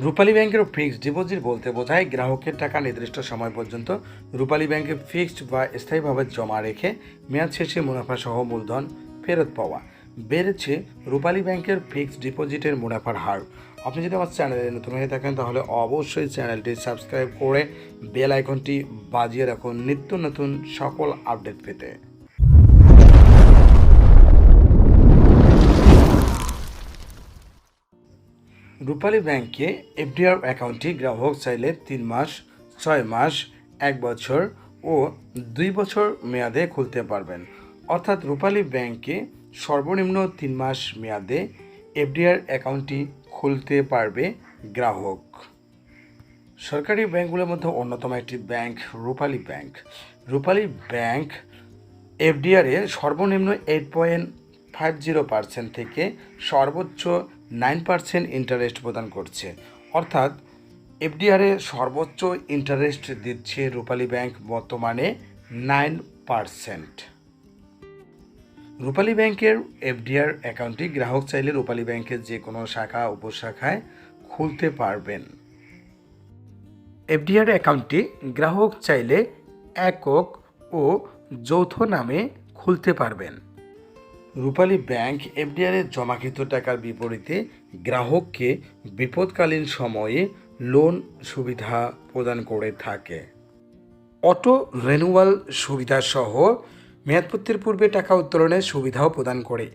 রূপালী ব্যাংকের fixed deposit বলতে বোঝায় গ্রাহকের টাকা নির্দিষ্ট সময় পর্যন্ত রূপালী ব্যাংকে ফিক্সড বা স্থায়ীভাবে জমা রেখে মেয়াদ শেষে মুনাফা সহ মূলধন ফেরত পাওয়া। বেড়েছে রূপালী ব্যাংকের ফিক্সড ডিপোজিটের মুনাফার হার। আপনি যদি আমার চ্যানেলে নতুন হয়ে থাকেন তাহলে অবশ্যই চ্যানেলটি সাবস্ক্রাইব করে বেল আইকনটি বাজিয়ে রাখুন নিত্য নতুন সকল আপডেট পেতে। রূপালী ব্যাংকে এফডিআর অ্যাকাউন্টটি গ্রাহক চাইলে তিন মাস, ছয় মাস, এক বছর ও দুই বছর মেয়াদে খুলতে পারবেন। অর্থাৎ রূপালী ব্যাংকে সর্বনিম্ন তিন মাস মেয়াদে এফডিআর অ্যাকাউন্টটি খুলতে পারবে গ্রাহক। সরকারি ব্যাংকগুলোর মধ্যে অন্যতম একটি bank Rupali bank. Rupali bank এফডিআরে সর্বনিম্ন eight point five zero percent থেকে সর্বোচ্চ নাইন পার্সেন্ট ইন্টারেস্ট প্রদান করছে। অর্থাৎ এফডিআরে সর্বোচ্চ ইন্টারেস্ট দিচ্ছে রূপালী ব্যাংক বর্তমানে নাইন পার্সেন্ট। রূপালী ব্যাংকের এফডিআর অ্যাকাউন্টটি গ্রাহক চাইলে রূপালী ব্যাংকের যে কোনো শাখা, উপশাখায় খুলতে পারবেন। এফডিআর অ্যাকাউন্টটি গ্রাহক চাইলে একক ও যৌথ নামে খুলতে পারবেন। রূপালী ব্যাংক এফডিআর এর জমাকৃত টাকার বিপরীতে গ্রাহককে বিপদকালীন সময়ে লোন সুবিধা প্রদান করে থাকে। অটো রেনুয়াল সুবিধা সহ মেয়াদপত্তির পূর্বে টাকা উত্তোলনের সুবিধাও প্রদান করে।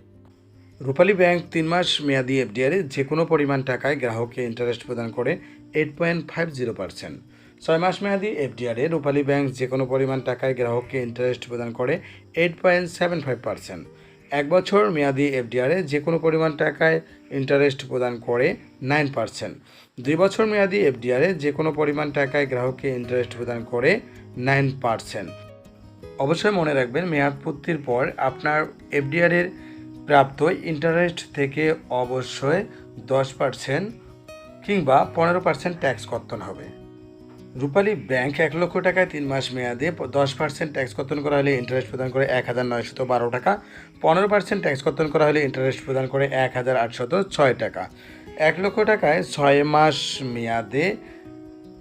রূপালী ব্যাংক তিন মাস মেয়াদি এফডিআরে যে কোনো পরিমাণ টাকায় গ্রাহককে ইন্টারেস্ট প্রদান করে eight point five zero percent. ছয় মাস মেয়াদি এফডিআরে রূপালী ব্যাংক যে কোনো পরিমাণ টাকায় গ্রাহককে ইন্টারেস্ট প্রদান করে eight point seven five percent. এক বছর মেয়াদি এফডিআরে যে কোনো পরিমাণ টাকায় ইন্টারেস্ট প্রদান করে নাইন পার্সেন্ট দুই বছর মেয়াদি এফডিআরে যে কোনো পরিমাণ টাকায় গ্রাহককে ইন্টারেস্ট প্রদান করে নাইন পার্সেন্ট অবশ্যই মনে রাখবেন মেয়াদপূর্তির পর আপনার এফডিআরের প্রাপ্ত ইন্টারেস্ট থেকে অবশ্যই দশ পার্সেন্ট কিংবা পনেরো পার্সেন্ট ট্যাক্স কর্তন হবে। রূপালী ব্যাংক এক লক্ষ টাকায় তিন মাস মেয়াদে দশ পার্সেন্ট ট্যাক্স কর্তন করা হলে ইন্টারেস্ট প্রদান করে এক হাজার নয়শত বারো টাকা। পনেরো পার্সেন্ট ট্যাক্স কর্তন করা হলে ইন্টারেস্ট প্রদান করে এক হাজার আটশত ছয় টাকা। এক লক্ষ টাকায় ছয় মাস মেয়াদে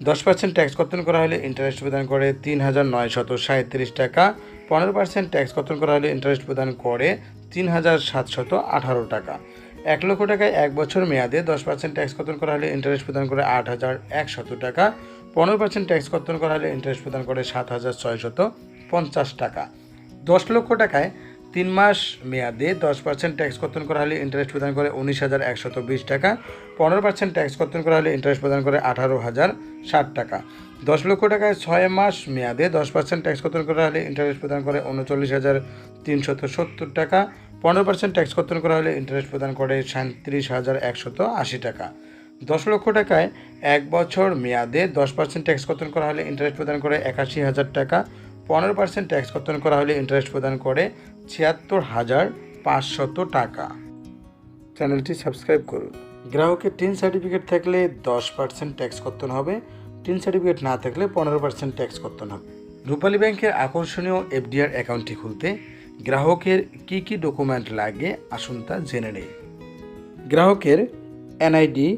দশ পার্সেন্ট ট্যাক্স কর্তন করা হলে ইন্টারেস্ট প্রদান করে তিন হাজার নয়শত সাঁত্রিশ টাকা। পনেরো পার্সেন্ট ট্যাক্স কর্তন করা হলে ইন্টারেস্ট প্রদান করে তিন হাজার সাতশত আঠারো টাকা। এক লক্ষ টাকায় এক বছর মেয়াদে দশ পার্সেন্ট ট্যাক্স কর্তন করা হলে ইন্টারেস্ট প্রদান করে আট হাজার একশত টাকা। পনেরো পার্সেন্ট ট্যাক্স কর্তন করা হলে ইন্টারেস্ট প্রদান করে সাত হাজার ছয়শত পঞ্চাশ টাকা। দশ লক্ষ টাকায় তিন মাস মেয়াদে দশ পার্সেন্ট ট্যাক্স কর্তন করা হলে ইন্টারেস্ট প্রদান করে উনিশ হাজার একশত বিশ টাকা, পনেরো পার্সেন্ট ট্যাক্স কর্তন করা হলে ইন্টারেস্ট প্রদান করে আঠারো হাজার ষাট টাকা। দশ লক্ষ টাকায় ছয় মাস মেয়াদে দশ পার্সেন্ট ট্যাক্স কর্তন করা হলে ইন্টারেস্ট প্রদান করে উনচল্লিশ হাজার তিনশত সত্তর টাকা, পনেরো পার্সেন্ট ট্যাক্স কর্তন করা হলে ইন্টারেস্ট প্রদান করে সাঁত্রিশ হাজার একশত আশি টাকা। দশ লক্ষ টাকায় এক বছর মেয়াদে দশ পার্সেন্ট ট্যাক্স কর্তন করা হলে ইন্টারেস্ট প্রদান করে একাশি হাজার টাকা, পনেরো পার্সেন্ট ট্যাক্স কর্তন করা হলে ইন্টারেস্ট প্রদান করে ছিয়াত্তর হাজার পাঁচশত টাকা। চ্যানেলটি সাবস্ক্রাইব করুন। গ্রাহকের টিন সার্টিফিকেট থাকলে দশ পার্সেন্ট ট্যাক্স কর্তন হবে টিন সার্টিফিকেট না থাকলে পনেরো পার্সেন্ট ট্যাক্স কর্তন হবে। রূপালী ব্যাংকের আকর্ষণীয় এফডিআর অ্যাকাউন্টটি খুলতে গ্রাহকের কি কি ডকুমেন্ট লাগে আসুন তা জেনে নেই। গ্রাহকের এনআইডি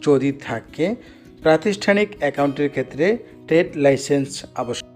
যদি থাকে প্রাতিষ্ঠানিক অ্যাকাউন্টের ক্ষেত্রে ট্রেড লাইসেন্স আবশ্যক।